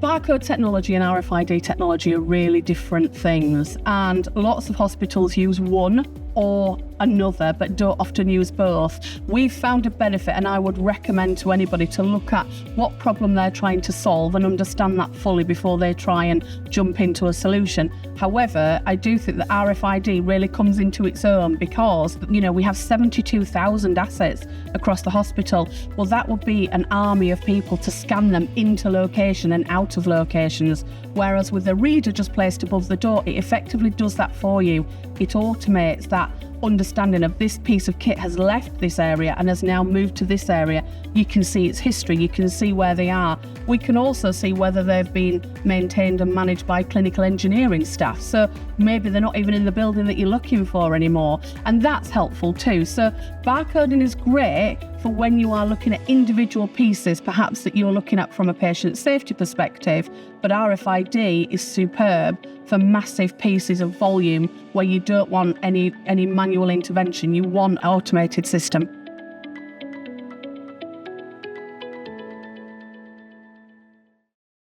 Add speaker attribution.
Speaker 1: barcode technology and RFID technology are really different things, and lots of hospitals use one or another, but don't often use both. We've found a benefit, and I would recommend to anybody to look at what problem they're trying to solve and understand that fully before they try and jump into a solution. However, I do think that RFID really comes into its own because, you know, we have 72,000 assets across the hospital. Well, that would be an army of people to scan them into location and out of locations. Whereas with a reader just placed above the door, it effectively does that for you. It automates that understanding of this piece of kit has left this area and has now moved to this area, you can see its history, you can see where they are. We can also see whether they've been maintained and managed by clinical engineering staff. So maybe they're not even in the building that you're looking for anymore. And that's helpful too. So barcoding is great for when you are looking at individual pieces, perhaps that you're looking at from a patient safety perspective, but RFID is superb for massive pieces of volume where you don't want any any manual intervention. You want automated system.